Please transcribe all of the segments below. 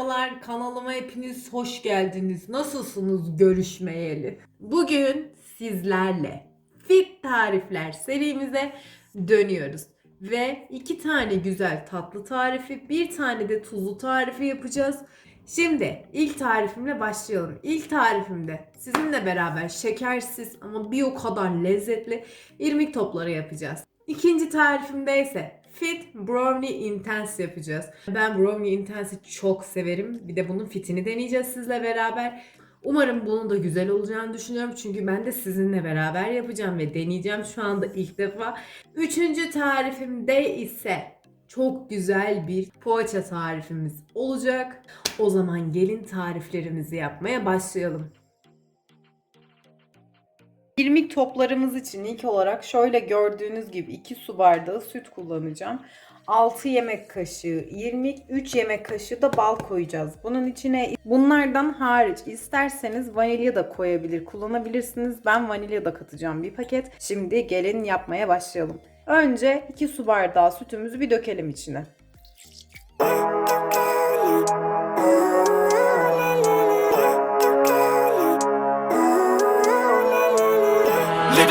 Merhabalar kanalıma hepiniz hoş geldiniz. Nasılsınız görüşmeyeli? Bugün sizlerle Fit Tarifler serimize dönüyoruz. Ve iki tane güzel tatlı tarifi, bir tane de tuzlu tarifi yapacağız. Şimdi ilk tarifimle başlayalım. İlk tarifimde sizinle beraber şekersiz ama bir o kadar lezzetli irmik topları yapacağız. İkinci tarifimde ise Fit Brownie Intense yapacağız. Ben Brownie Intense'i çok severim. Bir de bunun fitini deneyeceğiz sizle beraber. Umarım bunun da güzel olacağını düşünüyorum. Çünkü ben de sizinle beraber yapacağım ve deneyeceğim şu anda ilk defa. Üçüncü tarifimde ise çok güzel bir poğaça tarifimiz olacak. O zaman gelin tariflerimizi yapmaya başlayalım. İrmik toplarımız için ilk olarak şöyle gördüğünüz gibi 2 su bardağı süt kullanacağım. 6 yemek kaşığı irmik, 3 yemek kaşığı da bal koyacağız. Bunun içine bunlardan hariç isterseniz vanilya da koyabilir, kullanabilirsiniz. Ben vanilya da katacağım bir paket. Şimdi gelin yapmaya başlayalım. Önce 2 su bardağı sütümüzü bir dökelim içine.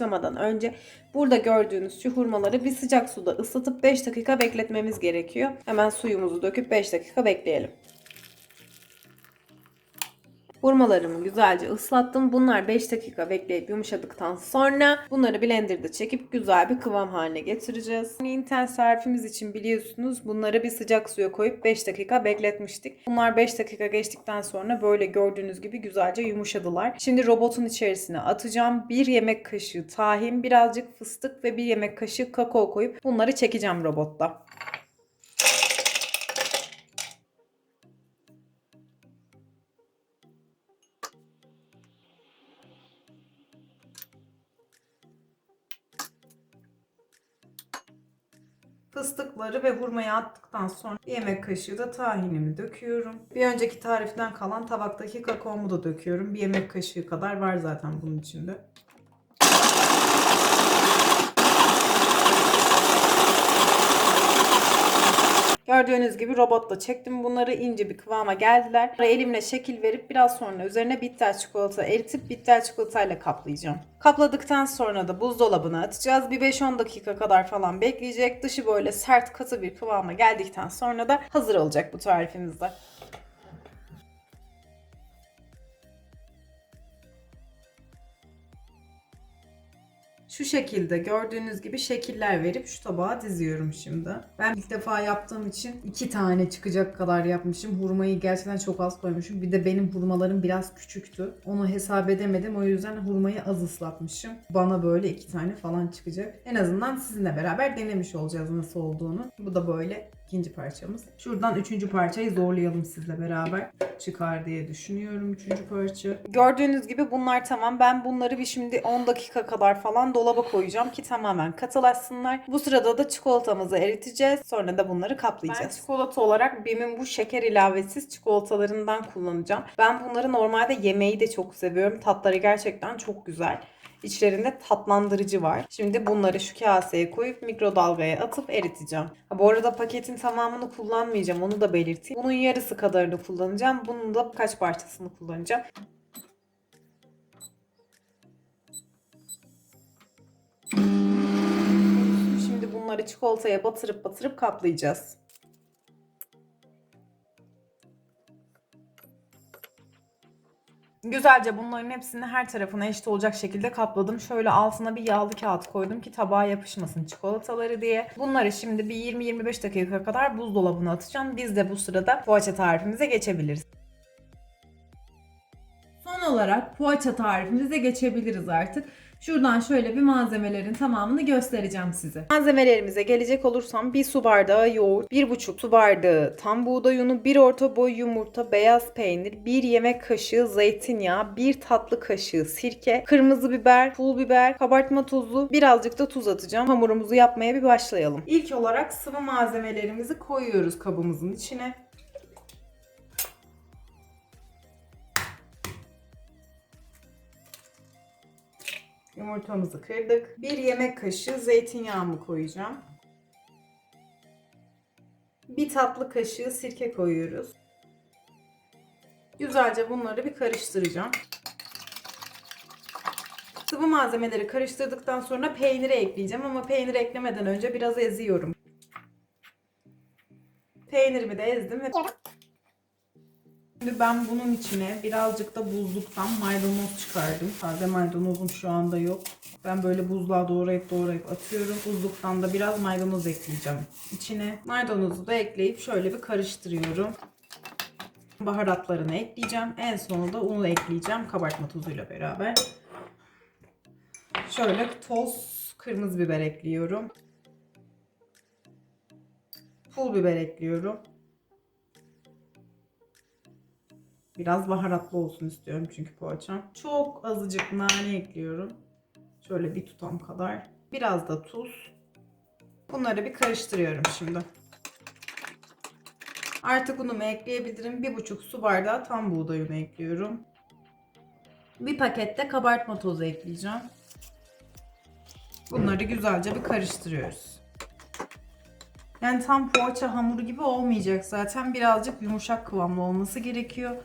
başlamadan önce burada gördüğünüz şu hurmaları bir sıcak suda ıslatıp 5 dakika bekletmemiz gerekiyor. Hemen suyumuzu döküp 5 dakika bekleyelim. Hurmalarımı güzelce ıslattım. Bunlar 5 dakika bekleyip yumuşadıktan sonra bunları blenderda çekip güzel bir kıvam haline getireceğiz. Intense tarifimiz için biliyorsunuz bunları bir sıcak suya koyup 5 dakika bekletmiştik. Bunlar 5 dakika geçtikten sonra böyle gördüğünüz gibi güzelce yumuşadılar. Şimdi robotun içerisine atacağım. 1 yemek kaşığı tahin, birazcık fıstık ve 1 yemek kaşığı kakao koyup bunları çekeceğim robotta. Fıstıkları ve hurmayı attıktan sonra yemek kaşığı da tahinimi döküyorum. Bir önceki tariften kalan tabaktaki kakaomu da döküyorum. Bir yemek kaşığı kadar var zaten bunun içinde. Gördüğünüz gibi robotla çektim bunları ince bir kıvama geldiler. Elimle şekil verip biraz sonra üzerine bitter çikolata eritip bitter çikolatayla kaplayacağım. Kapladıktan sonra da buzdolabına atacağız. Bir 5-10 dakika kadar falan bekleyecek. Dışı böyle sert katı bir kıvama geldikten sonra da hazır olacak bu tarifimizde. Şu şekilde gördüğünüz gibi şekiller verip şu tabağa diziyorum şimdi. Ben ilk defa yaptığım için iki tane çıkacak kadar yapmışım. Hurmayı gerçekten çok az koymuşum. Bir de benim hurmalarım biraz küçüktü. Onu hesap edemedim. O yüzden hurmayı az ıslatmışım. Bana böyle iki tane falan çıkacak. En azından sizinle beraber denemiş olacağız nasıl olduğunu. Bu da böyle ikinci parçamız. Şuradan üçüncü parçayı zorlayalım sizle beraber. Çıkar diye düşünüyorum üçüncü parça. Gördüğünüz gibi bunlar tamam. Ben bunları bir şimdi 10 dakika kadar falan dolaba koyacağım ki tamamen katılaşsınlar. Bu sırada da çikolatamızı eriteceğiz. Sonra da bunları kaplayacağız. Ben çikolata olarak Bim'in bu şeker ilavesiz çikolatalarından kullanacağım. Ben bunları normalde yemeği de çok seviyorum. Tatları gerçekten çok güzel. İçlerinde tatlandırıcı var. Şimdi bunları şu kaseye koyup mikrodalgaya atıp eriteceğim. Ha, bu arada paketin tamamını kullanmayacağım onu da belirteyim. Bunun yarısı kadarını kullanacağım. Bunun da kaç parçasını kullanacağım. Şimdi bunları çikolataya batırıp batırıp kaplayacağız. Güzelce bunların hepsini her tarafına eşit olacak şekilde kapladım. Şöyle altına bir yağlı kağıt koydum ki tabağa yapışmasın çikolataları diye. Bunları şimdi bir 20-25 dakika kadar buzdolabına atacağım. Biz de bu sırada poğaça tarifimize geçebiliriz. Son olarak poğaça tarifimize geçebiliriz artık. Şuradan şöyle bir malzemelerin tamamını göstereceğim size. Malzemelerimize gelecek olursam bir su bardağı yoğurt, bir buçuk su bardağı tam buğday unu, bir orta boy yumurta, beyaz peynir, bir yemek kaşığı zeytinyağı, bir tatlı kaşığı sirke, kırmızı biber, pul biber, kabartma tozu, birazcık da tuz atacağım. Hamurumuzu yapmaya bir başlayalım. İlk olarak sıvı malzemelerimizi koyuyoruz kabımızın içine. Yumurtamızı kırdık. Bir yemek kaşığı zeytinyağımı koyacağım. Bir tatlı kaşığı sirke koyuyoruz. Güzelce bunları bir karıştıracağım. Sıvı malzemeleri karıştırdıktan sonra peyniri ekleyeceğim ama peynir eklemeden önce biraz eziyorum. Peynirimi de ezdim ve Şimdi ben bunun içine birazcık da buzluktan maydanoz çıkardım. Taze maydanozum şu anda yok. Ben böyle buzluğa doğrayıp doğrayıp atıyorum. Buzluktan da biraz maydanoz ekleyeceğim içine. Maydanozu da ekleyip şöyle bir karıştırıyorum. Baharatlarını ekleyeceğim. En sonunda unu ekleyeceğim kabartma tozuyla beraber. Şöyle toz kırmızı biber ekliyorum. Pul biber ekliyorum. Biraz baharatlı olsun istiyorum çünkü poğaçam. Çok azıcık nane ekliyorum. Şöyle bir tutam kadar. Biraz da tuz. Bunları bir karıştırıyorum şimdi. Artık unumu ekleyebilirim. Bir buçuk su bardağı tam buğday unu ekliyorum. Bir pakette kabartma tozu ekleyeceğim. Bunları güzelce bir karıştırıyoruz. Yani tam poğaça hamuru gibi olmayacak zaten. Birazcık yumuşak kıvamlı olması gerekiyor.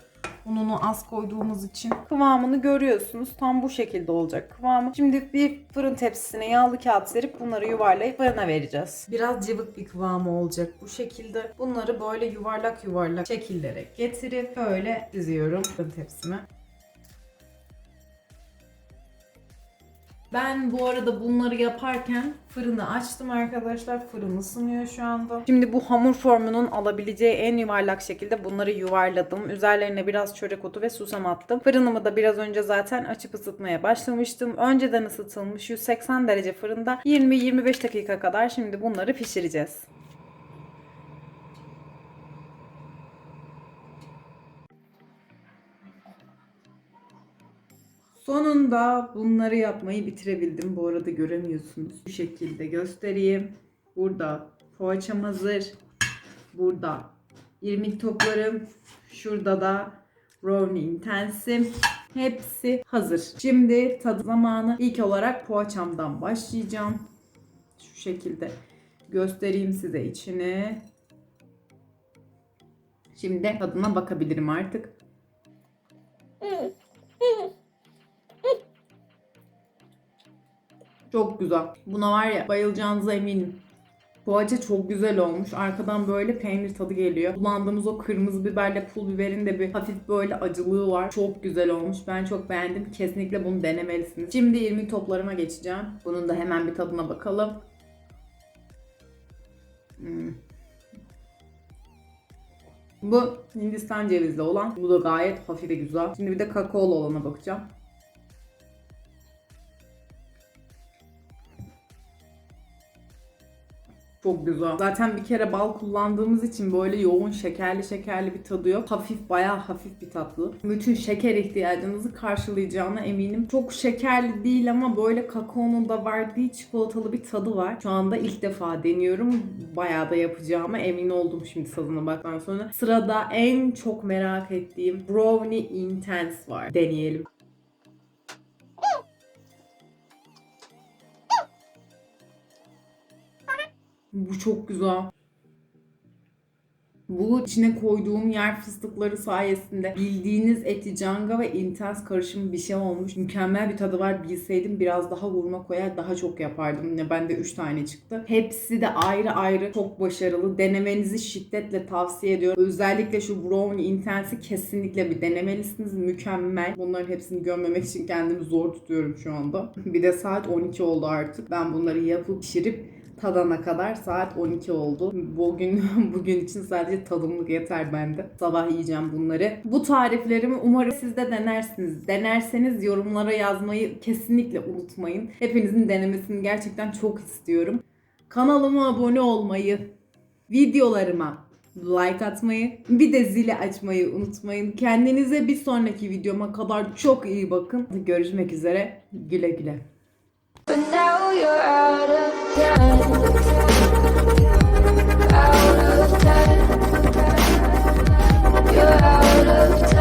Ununu az koyduğumuz için. Kıvamını görüyorsunuz. Tam bu şekilde olacak kıvamı. Şimdi bir fırın tepsisine yağlı kağıt serip bunları yuvarlayıp fırına vereceğiz. Biraz cıvık bir kıvamı olacak bu şekilde. Bunları böyle yuvarlak yuvarlak şekillere getirip böyle diziyorum fırın tepsime. Ben bu arada bunları yaparken fırını açtım arkadaşlar. Fırın ısınıyor şu anda. Şimdi bu hamur formunun alabileceği en yuvarlak şekilde bunları yuvarladım. Üzerlerine biraz çörek otu ve susam attım. Fırınımı da biraz önce zaten açıp ısıtmaya başlamıştım. Önceden ısıtılmış 180 derece fırında 20-25 dakika kadar şimdi bunları pişireceğiz. Sonunda bunları yapmayı bitirebildim. Bu arada göremiyorsunuz. Bu şekilde göstereyim. Burada poğaçam hazır. Burada irmik toplarım. Şurada da brownie intensim. Hepsi hazır. Şimdi tadı zamanı. İlk olarak poğaçamdan başlayacağım. Şu şekilde göstereyim size içini. Şimdi tadına bakabilirim artık. Çok güzel. Buna var ya bayılacağınıza eminim. Poğaça çok güzel olmuş. Arkadan böyle peynir tadı geliyor. Kullandığımız o kırmızı biberle pul biberin de bir hafif böyle acılığı var. Çok güzel olmuş. Ben çok beğendim. Kesinlikle bunu denemelisiniz. Şimdi irmik toplarıma geçeceğim. Bunun da hemen bir tadına bakalım. Hmm. Bu Hindistan cevizli olan. Bu da gayet hafif ve güzel. Şimdi bir de kakaolu olana bakacağım. Çok güzel. Zaten bir kere bal kullandığımız için böyle yoğun şekerli şekerli bir tadı yok. Hafif bayağı hafif bir tatlı. Bütün şeker ihtiyacınızı karşılayacağına eminim. Çok şekerli değil ama böyle kakaonun da verdiği çikolatalı bir tadı var. Şu anda ilk defa deniyorum. Bayağı da yapacağıma emin oldum şimdi tadına baktan sonra. Sırada en çok merak ettiğim Brownie Intense var. Deneyelim. Bu çok güzel. Bu içine koyduğum yer fıstıkları sayesinde bildiğiniz eticanga ve intens karışım bir şey olmuş. Mükemmel bir tadı var. Bilseydim biraz daha vurma koyar daha çok yapardım. Yine bende 3 tane çıktı. Hepsi de ayrı ayrı çok başarılı. Denemenizi şiddetle tavsiye ediyorum. Özellikle şu brownie intensi kesinlikle bir denemelisiniz. Mükemmel. Bunların hepsini görmemek için kendimi zor tutuyorum şu anda. Bir de saat 12 oldu artık. Ben bunları yapıp pişirip tadana kadar saat 12 oldu. Bugün bugün için sadece tadımlık yeter bende. Sabah yiyeceğim bunları. Bu tariflerimi umarım siz de denersiniz. Denerseniz yorumlara yazmayı kesinlikle unutmayın. Hepinizin denemesini gerçekten çok istiyorum. Kanalıma abone olmayı, videolarıma like atmayı, bir de zili açmayı unutmayın. Kendinize bir sonraki videoma kadar çok iyi bakın. Görüşmek üzere. Güle güle. out of time. You're out of time.